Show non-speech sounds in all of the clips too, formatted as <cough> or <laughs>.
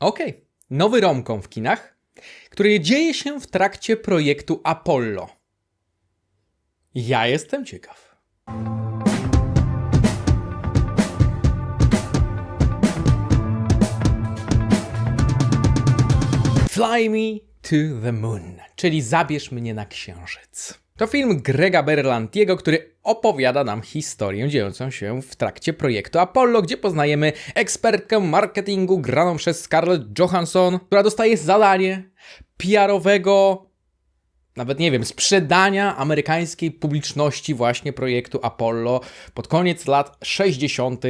Okej, nowy romkom w kinach, który dzieje się w trakcie projektu Apollo. Ja jestem ciekaw. Fly Me to the Moon, czyli Zabierz mnie na księżyc. To film Grega Berlantiego, który opowiada nam historię dziejącą się w trakcie projektu Apollo, gdzie poznajemy ekspertkę marketingu graną przez Scarlett Johansson, która dostaje zadanie PR-owego, nawet nie wiem, sprzedania amerykańskiej publiczności właśnie projektu Apollo pod koniec lat 60.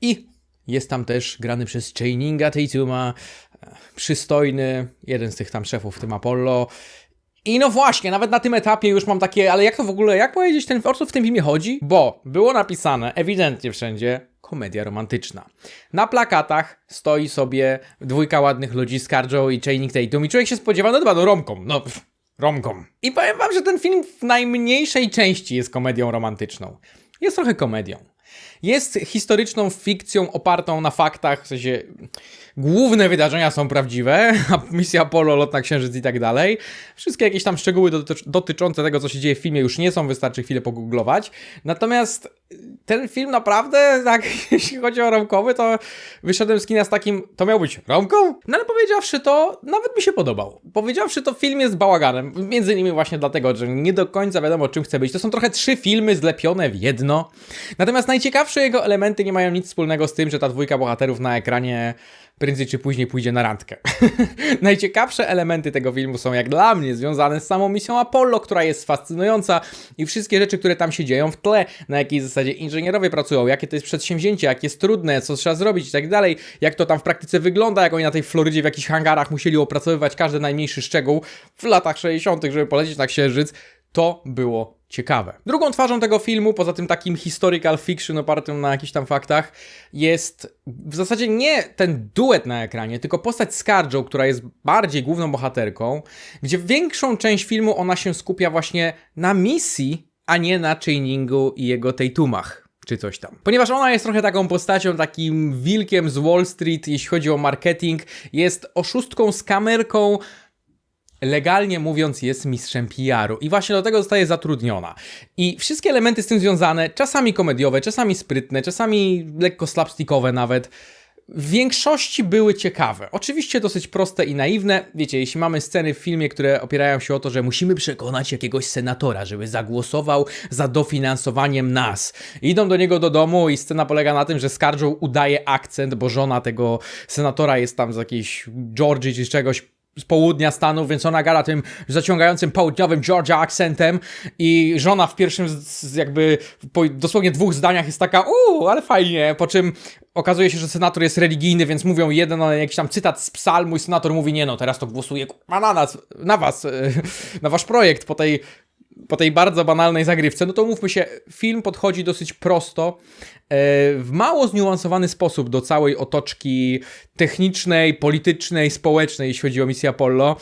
i jest tam też grany przez Channinga Tatuma, e, przystojny, jeden z tych tam szefów w tym Apollo. I no właśnie, nawet na tym etapie już mam takie, ale jak to w ogóle, jak powiedzieć, ten, o co w tym filmie chodzi? Bo było napisane ewidentnie wszędzie komedia romantyczna. Na plakatach stoi sobie dwójka ładnych ludzi, Scarjo i Channing Tatum i człowiek się spodziewa, no dobra, no romkom, no pff, romkom. I powiem wam, że ten film w najmniejszej części jest komedią romantyczną. Jest trochę komedią. Jest historyczną fikcją opartą na faktach, w sensie główne wydarzenia są prawdziwe, <laughs> misja Apollo, lot na księżyc i tak dalej. Wszystkie jakieś tam szczegóły doty- dotyczące tego, co się dzieje w filmie już nie są, wystarczy chwilę pogooglować. Natomiast ten film naprawdę, <laughs> tak, jeśli chodzi o romkowy, to wyszedłem z kina z takim, to miał być romką? No ale powiedziawszy to, nawet mi się podobał. Powiedziawszy to, film jest bałaganem, między innymi właśnie dlatego, że nie do końca wiadomo, czym chce być. To są trochę trzy filmy zlepione w jedno. Natomiast najciekawsze jego elementy nie mają nic wspólnego z tym, że ta dwójka bohaterów na ekranie prędzej czy później pójdzie na randkę. <laughs> Najciekawsze elementy tego filmu są jak dla mnie związane z samą misją Apollo, która jest fascynująca i wszystkie rzeczy, które tam się dzieją w tle, na jakiej zasadzie inżynierowie pracują, jakie to jest przedsięwzięcie, jak jest trudne, co trzeba zrobić i tak dalej, jak to tam w praktyce wygląda, jak oni na tej Florydzie w jakichś hangarach musieli opracowywać każdy najmniejszy szczegół w latach 60., żeby polecieć na Księżyc, to było ciekawe. Drugą twarzą tego filmu, poza tym takim historical fiction opartym na jakichś tam faktach, jest w zasadzie nie ten duet na ekranie, tylko postać Scarjo, która jest bardziej główną bohaterką, gdzie większą część filmu ona się skupia właśnie na misji, a nie na Channingu i jego Tatumach czy coś tam. Ponieważ ona jest trochę taką postacią, takim wilkiem z Wall Street, jeśli chodzi o marketing, jest oszustką z kamerką, legalnie mówiąc, jest mistrzem PR-u i właśnie do tego zostaje zatrudniona. I wszystkie elementy z tym związane, czasami komediowe, czasami sprytne, czasami lekko slapstickowe nawet, w większości były ciekawe. Oczywiście dosyć proste i naiwne. Wiecie, jeśli mamy sceny w filmie, które opierają się o to, że musimy przekonać jakiegoś senatora, żeby zagłosował za dofinansowaniem nas. Idą do niego do domu i scena polega na tym, że Scarjo udaje akcent, bo żona tego senatora jest tam z jakiejś Georgii czy czegoś z południa Stanów, więc ona gada tym zaciągającym południowym Georgia akcentem i żona w pierwszym z, jakby po dosłownie dwóch zdaniach jest taka uuu, ale fajnie, po czym okazuje się, że senator jest religijny, więc mówią jeden no, jakiś tam cytat z psalmu i senator mówi nie no, teraz to głosuję kurwa, na nas, na was, <laughs> na wasz projekt po tej po tej bardzo banalnej zagrywce, no to mówmy się, film podchodzi dosyć prosto, w mało zniuansowany sposób do całej otoczki technicznej, politycznej, społecznej, jeśli chodzi o misję Apollo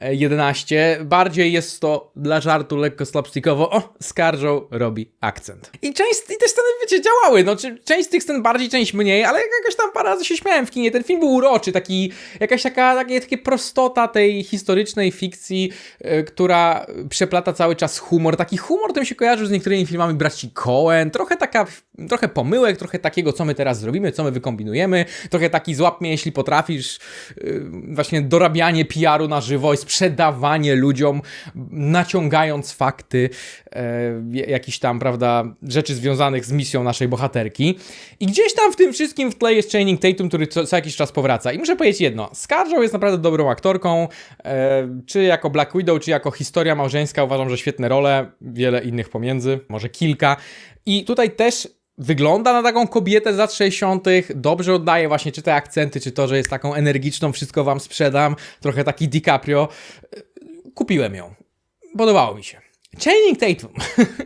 11. Bardziej jest to dla żartu lekko slapstickowo. O, Scarjo robi akcent. I część, i te sceny, wiecie, działały. No, czy, część z tych scen bardziej, część mniej, ale jakaś tam parę razy się śmiałem w kinie. Ten film był uroczy, taki, jakaś taka, takie, takie prostota tej historycznej fikcji, yy, która przeplata cały czas humor. Taki humor tym się kojarzył z niektórymi filmami braci Coen. Trochę taka, trochę pomyłek, trochę takiego, co my teraz zrobimy, co my wykombinujemy. Trochę taki złap mnie, jeśli potrafisz, yy, właśnie dorabianie PR-u na żywo i sprzedawanie ludziom, naciągając fakty, e, jakichś tam, prawda, rzeczy związanych z misją naszej bohaterki. I gdzieś tam w tym wszystkim w tle jest Channing Tatum, który co, co jakiś czas powraca. I muszę powiedzieć jedno, Scarjo jest naprawdę dobrą aktorką, e, czy jako Black Widow, czy jako historia małżeńska, uważam, że świetne role, wiele innych pomiędzy, może kilka. I tutaj też wygląda na taką kobietę z lat 60., dobrze oddaje właśnie czy te akcenty, czy to, że jest taką energiczną, wszystko wam sprzedam, trochę taki DiCaprio. Kupiłem ją. Podobało mi się. Channing Tatum.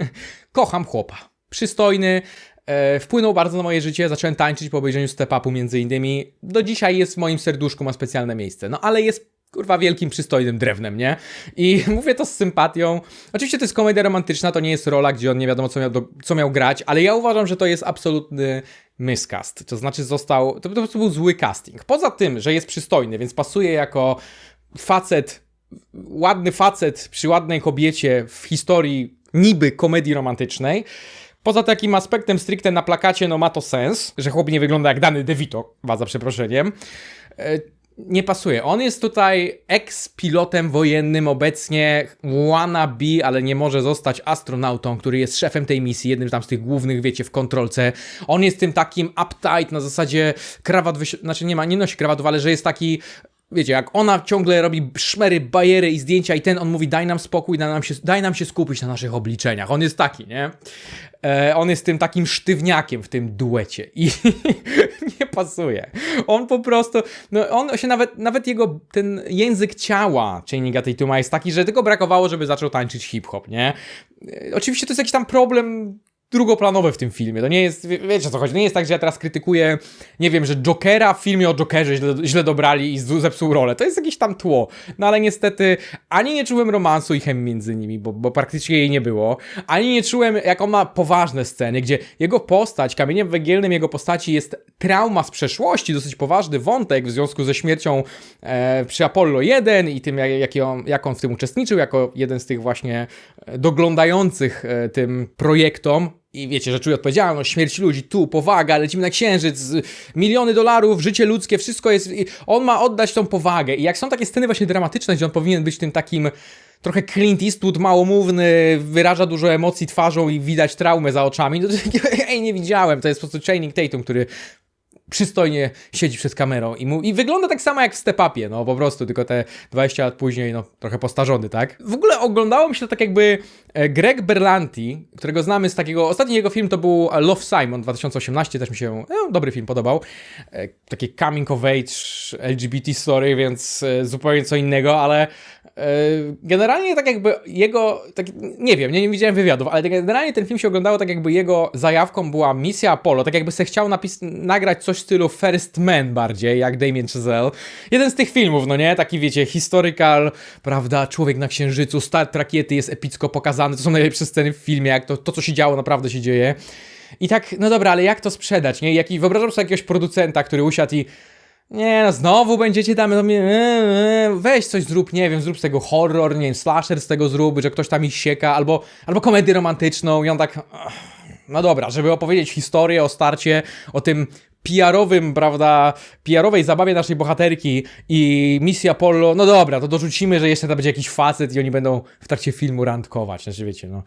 <laughs> Kocham chłopa. Przystojny, e, wpłynął bardzo na moje życie, zacząłem tańczyć po obejrzeniu Step Upu między innymi. Do dzisiaj jest w moim serduszku, ma specjalne miejsce. No ale jest kurwa wielkim, przystojnym drewnem, nie? I <laughs> mówię to z sympatią. Oczywiście to jest komedia romantyczna, to nie jest rola, gdzie on nie wiadomo co miał, do, co miał grać, ale ja uważam, że to jest absolutny miscast. To znaczy został, to po prostu był zły casting. Poza tym, że jest przystojny, więc pasuje jako facet, ładny facet przy ładnej kobiecie w historii niby komedii romantycznej, Poza takim aspektem stricte na plakacie, no ma to sens, że chłop nie wygląda jak dany DeVito, za przeproszeniem. Nie pasuje. On jest tutaj ex-pilotem wojennym obecnie, wannabe, ale nie może zostać astronautą, który jest szefem tej misji, jednym tam z tych głównych, wiecie, w kontrolce. On jest tym takim uptight, na zasadzie krawat, znaczy nie ma, nie nosi krawatów, ale że jest taki Wiecie, jak ona ciągle robi szmery, bajery i zdjęcia i ten, on mówi daj nam spokój, daj nam się, daj nam się skupić na naszych obliczeniach. On jest taki, nie? E, on jest tym takim sztywniakiem w tym duecie i <laughs> nie pasuje. On po prostu, no on się nawet, nawet jego ten język ciała Channinga Tatuma jest taki, że tylko brakowało, żeby zaczął tańczyć hip-hop, nie? E, oczywiście to jest jakiś tam problem drugoplanowe w tym filmie. To nie jest, wie- wiecie o co chodzi, nie jest tak, że ja teraz krytykuję, nie wiem, że Jokera w filmie o Jokerze źle, źle dobrali i zepsuł rolę. To jest jakieś tam tło. No ale niestety ani nie czułem romansu i chemii między nimi, bo, bo praktycznie jej nie było, ani nie czułem, jak on ma poważne sceny, gdzie jego postać, kamieniem węgielnym jego postaci jest trauma z przeszłości, dosyć poważny wątek w związku ze śmiercią e, przy Apollo 1 i tym, jak, jak, on, jak on w tym uczestniczył, jako jeden z tych właśnie e, doglądających e, tym projektom, i wiecie, że czuje odpowiedzialność, śmierć ludzi, tu, powaga, lecimy na księżyc, miliony dolarów, życie ludzkie, wszystko jest. On ma oddać tą powagę. I jak są takie sceny właśnie dramatyczne, gdzie on powinien być tym takim trochę Clint Eastwood, małomówny, wyraża dużo emocji twarzą i widać traumę za oczami, no to <laughs> ej, nie widziałem. To jest po prostu Channing Tatum, który przystojnie siedzi przed kamerą i, mu, i wygląda tak samo jak w Step-Upie, no po prostu, tylko te 20 lat później, no trochę postarzony, tak? W ogóle oglądało mi się to tak jakby Greg Berlanti, którego znamy z takiego, ostatni jego film to był Love Simon 2018, też mi się, no, dobry film podobał, e, taki coming of age LGBT story, więc e, zupełnie co innego, ale e, generalnie tak jakby jego, tak, nie wiem, nie, nie widziałem wywiadów, ale tak generalnie ten film się oglądało tak jakby jego zajawką była misja Apollo, tak jakby se chciał napis- nagrać coś w stylu First Man bardziej, jak Damien Chazelle. Jeden z tych filmów, no nie? Taki wiecie, historical, prawda, człowiek na księżycu, start rakiety jest epicko pokazany, to są najlepsze sceny w filmie, jak to, to co się działo naprawdę się dzieje. I tak, no dobra, ale jak to sprzedać, nie? Jaki, wyobrażam sobie jakiegoś producenta, który usiadł i nie no, znowu będziecie tam, no, weź coś zrób, nie wiem, zrób z tego horror, nie wiem, slasher z tego zrób, że ktoś tam ich sieka, albo, albo komedię romantyczną i on tak, no dobra, żeby opowiedzieć historię o starcie, o tym PR-owym, prawda, PR-owej zabawie naszej bohaterki i misji Apollo, no dobra, to dorzucimy, że jeszcze tam będzie jakiś facet i oni będą w trakcie filmu randkować, znaczy wiecie, no.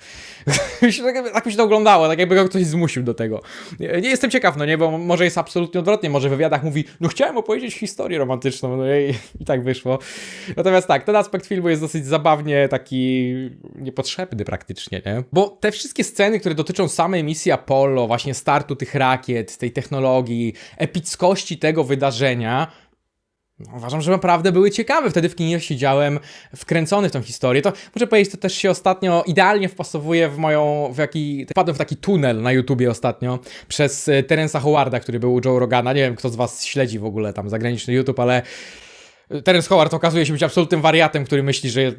<laughs> tak, tak mi się to oglądało, tak jakby go ktoś zmusił do tego. Nie jestem ciekaw, no nie, bo może jest absolutnie odwrotnie, może w wywiadach mówi, no chciałem opowiedzieć historię romantyczną, no i, i tak wyszło. Natomiast tak, ten aspekt filmu jest dosyć zabawnie taki niepotrzebny praktycznie, nie? Bo te wszystkie sceny, które dotyczą samej misji Apollo, właśnie startu tych rakiet, tej technologii, epickości tego wydarzenia, no, Uważam, że naprawdę były ciekawe. Wtedy w kinie siedziałem wkręcony w tą historię. To muszę powiedzieć, to też się ostatnio idealnie wpasowuje w moją, w jaki, wpadłem w taki tunel na YouTubie ostatnio przez e, Terensa Howarda, który był u Joe Rogana. Nie wiem, kto z was śledzi w ogóle tam zagraniczny YouTube, ale Terence Howard okazuje się być absolutnym wariatem, który myśli, że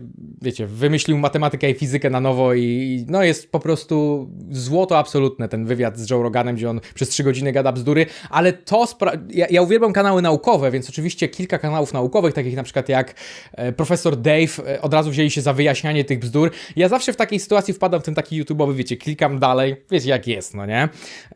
wiecie, wymyślił matematykę i fizykę na nowo i no jest po prostu złoto absolutne ten wywiad z Joe Roganem, gdzie on przez trzy godziny gada bzdury, ale to ja, ja uwielbiam kanały naukowe, więc oczywiście kilka kanałów naukowych, takich na przykład jak e, profesor Dave, e, od razu wzięli się za wyjaśnianie tych bzdur. Ja zawsze w takiej sytuacji wpadam w ten taki YouTube'owy, wiecie, klikam dalej, wiecie jak jest, no nie?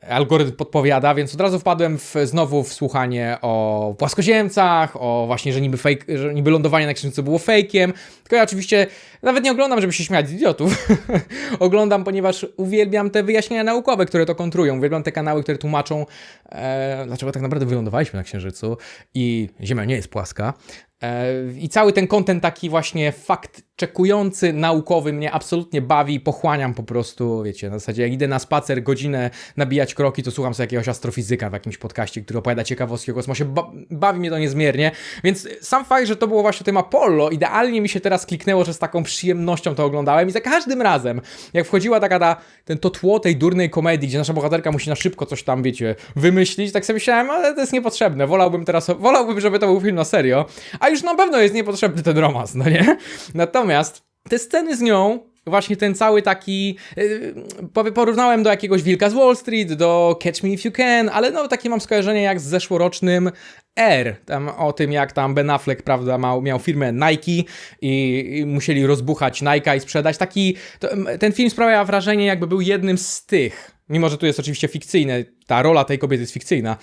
Algorytm podpowiada, więc od razu wpadłem w, znowu w słuchanie o płaskoziemcach, o właśnie, że niby fake, że niby lądowanie na księżycu było fejkiem. Tylko ja oczywiście nawet nie oglądam, żeby się śmiać z idiotów. <laughs> oglądam, ponieważ uwielbiam te wyjaśnienia naukowe, które to kontrują. Uwielbiam te kanały, które tłumaczą, e, dlaczego tak naprawdę wylądowaliśmy na księżycu i Ziemia nie jest płaska. E, I cały ten kontent taki właśnie fakt czekujący, naukowy mnie absolutnie bawi i pochłaniam po prostu, wiecie, na zasadzie jak idę na spacer godzinę nabijać kroki, to słucham sobie jakiegoś astrofizyka w jakimś podcaście, który opowiada ciekawostki o kosmosie, ba bawi mnie to niezmiernie, więc sam fakt, że to było właśnie tym Apollo, idealnie mi się teraz kliknęło, że z taką przyjemnością to oglądałem i za każdym razem, jak wchodziła taka ta, ten, to tło tej durnej komedii, gdzie nasza bohaterka musi na szybko coś tam, wiecie, wymyślić, tak sobie myślałem, ale to jest niepotrzebne, wolałbym teraz, wolałbym, żeby to był film na serio, a już na pewno jest niepotrzebny ten romans, no nie? Natomiast te sceny z nią, właśnie ten cały taki, yy, porównałem do jakiegoś Wilka z Wall Street, do Catch Me If You Can, ale no takie mam skojarzenie jak z zeszłorocznym R, tam o tym jak tam Ben Affleck, prawda, miał, firmę Nike i, i musieli rozbuchać Nike i sprzedać. Taki, to, ten film sprawia wrażenie jakby był jednym z tych, mimo że tu jest oczywiście fikcyjne, ta rola tej kobiety jest fikcyjna,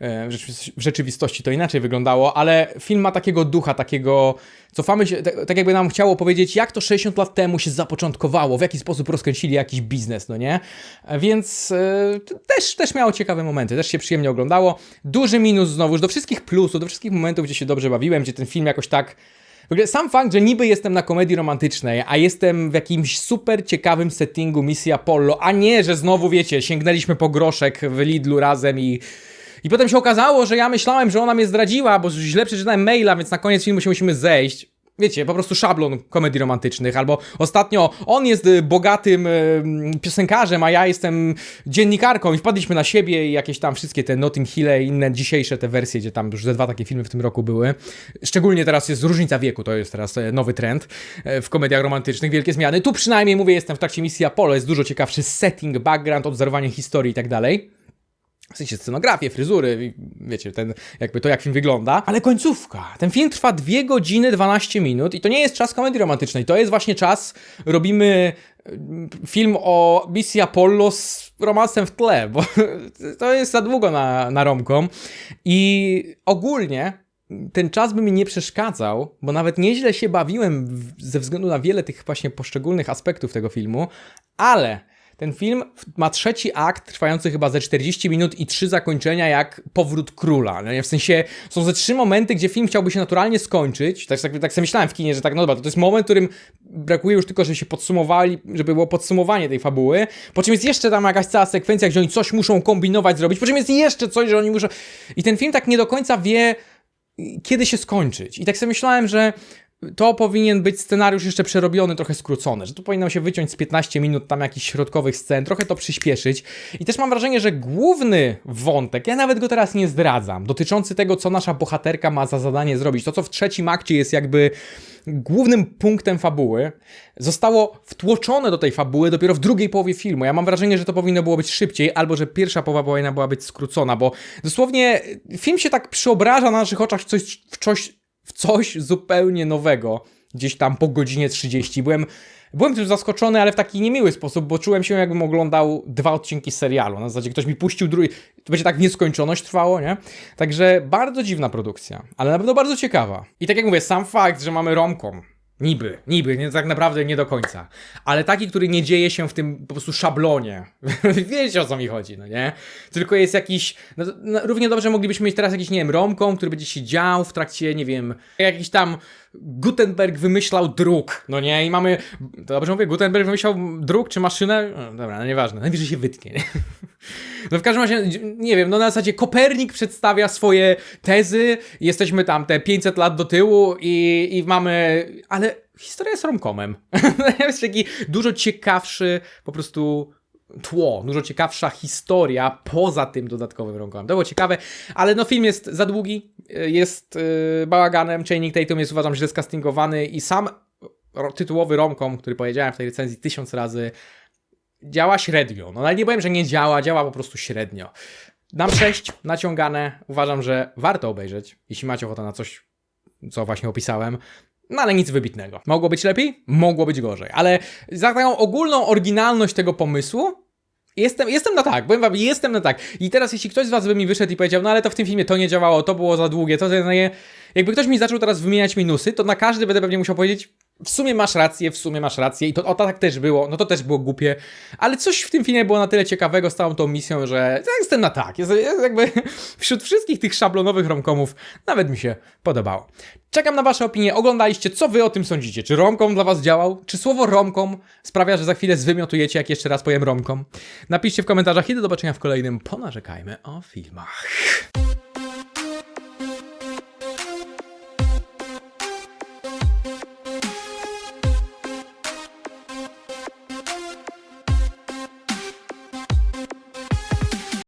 w rzeczywistości- w rzeczywistości to inaczej wyglądało, ale film ma takiego ducha, takiego. Cofamy się, tak, tak jakby nam chciało powiedzieć, jak to 60 lat temu się zapoczątkowało, w jaki sposób rozkręcili jakiś biznes, no nie? E, Więc e, też, też miało ciekawe momenty, też się przyjemnie oglądało. Duży minus znowuż do wszystkich plusów, do wszystkich momentów, gdzie się dobrze bawiłem, gdzie ten film jakoś tak. W ogóle sam fakt, że niby jestem na komedii romantycznej, a jestem w jakimś super ciekawym settingu misji Apollo, a nie, że znowu wiecie, sięgnęliśmy po groszek w Lidlu razem i. I potem się okazało, że ja myślałem, że ona mnie zdradziła, bo źle przeczytałem maila, więc na koniec filmu się musimy zejść. Wiecie, po prostu szablon komedii romantycznych, albo ostatnio on jest y, bogatym y, piosenkarzem, a ja jestem dziennikarką i wpadliśmy na siebie i jakieś tam wszystkie te Notting Hill i inne dzisiejsze te wersje, gdzie tam już ze dwa takie filmy w tym roku były. Szczególnie teraz jest różnica wieku, to jest teraz e, nowy trend w komediach romantycznych, wielkie zmiany. Tu przynajmniej mówię, jestem w trakcie misji Apollo, jest dużo ciekawszy setting, background, obserwowanie historii i tak dalej. W sensie scenografię, fryzury, wiecie, ten, jakby to jak film wygląda. Ale końcówka. Ten film trwa 2 godziny 12 minut i to nie jest czas komedii romantycznej. To jest właśnie czas, robimy mm, film o misji Apollo z romansem w tle, bo <laughs> to jest za długo na, na romką. I ogólnie ten czas by mi nie przeszkadzał, bo nawet nieźle się bawiłem ze względu na wiele tych właśnie poszczególnych aspektów tego filmu, ale ten film ma trzeci akt, trwający chyba ze 40 minut i trzy zakończenia jak powrót króla. No nie? W sensie są ze trzy momenty, gdzie film chciałby się naturalnie skończyć. Tak, tak, tak sobie myślałem w kinie, że tak, no dobra, to, to jest moment, w którym brakuje już tylko, żeby się podsumowali, żeby było podsumowanie tej fabuły. Po czym jest jeszcze tam jakaś cała sekwencja, gdzie oni coś muszą kombinować, zrobić. Po czym jest jeszcze coś, że oni muszą... I ten film tak nie do końca wie, kiedy się skończyć. I tak sobie myślałem, że to powinien być scenariusz jeszcze przerobiony, trochę skrócony, że tu powinno się wyciąć z 15 minut tam jakichś środkowych scen, trochę to przyspieszyć. I też mam wrażenie, że główny wątek, ja nawet go teraz nie zdradzam, dotyczący tego, co nasza bohaterka ma za zadanie zrobić, to co w trzecim akcie jest jakby głównym punktem fabuły, zostało wtłoczone do tej fabuły dopiero w drugiej połowie filmu. Ja mam wrażenie, że to powinno było być szybciej, albo że pierwsza połowa powinna była być skrócona, bo dosłownie film się tak przeobraża na naszych oczach w coś, w coś, w coś zupełnie nowego. Gdzieś tam po godzinie 30. Byłem, byłem tym zaskoczony, ale w taki niemiły sposób, bo czułem się jakbym oglądał dwa odcinki serialu. Na zasadzie ktoś mi puścił drugi. To będzie tak nieskończoność trwało, nie? Także bardzo dziwna produkcja, ale na pewno bardzo ciekawa. I tak jak mówię, sam fakt, że mamy romką, Niby, niby, nie, tak naprawdę nie do końca. Ale taki, który nie dzieje się w tym po prostu szablonie. <laughs> Wiecie o co mi chodzi, no nie? Tylko jest jakiś. No, no, równie dobrze moglibyśmy mieć teraz jakiś, nie wiem, romką, który będzie się dział w trakcie, nie wiem, jakiś tam Gutenberg wymyślał druk, no nie? I mamy. Dobrze mówię, Gutenberg wymyślał druk czy maszynę? No, dobra, no nieważne, najwyżej się wytnie, nie? No w każdym razie, nie wiem, no na zasadzie Kopernik przedstawia swoje tezy, jesteśmy tam te 500 lat do tyłu i, i mamy, ale historia jest romkomem. <laughs> jest taki dużo ciekawszy po prostu tło, dużo ciekawsza historia poza tym dodatkowym romkomem. To było ciekawe, ale no film jest za długi, jest yy, bałaganem, Channing Tatum jest uważam źle skastingowany i sam tytułowy romkom, który powiedziałem w tej recenzji tysiąc razy, działa średnio. No ale nie powiem, że nie działa, działa po prostu średnio. Dam 6, naciągane. Uważam, że warto obejrzeć, jeśli macie ochotę na coś, co właśnie opisałem. No ale nic wybitnego. Mogło być lepiej? Mogło być gorzej. Ale za taką ogólną oryginalność tego pomysłu Jestem, jestem na tak, powiem wam, jestem na tak. I teraz jeśli ktoś z was by mi wyszedł i powiedział, no ale to w tym filmie to nie działało, to było za długie, to, nie... Jakby ktoś mi zaczął teraz wymieniać minusy, to na każdy będę pewnie musiał powiedzieć, w sumie masz rację, w sumie masz rację i to o tak też było, no to też było głupie, ale coś w tym filmie było na tyle ciekawego z całą tą misją, że jestem na tak. Jest jakby <laughs> wśród wszystkich tych szablonowych romkomów nawet mi się podobało. Czekam na wasze opinie, oglądaliście, co wy o tym sądzicie? Czy romkom dla was działał? Czy słowo romkom sprawia, że za chwilę zwymiotujecie, jak jeszcze raz powiem romkom? Napiszcie w komentarzach i do zobaczenia w kolejnym Ponarzekajmy o filmach.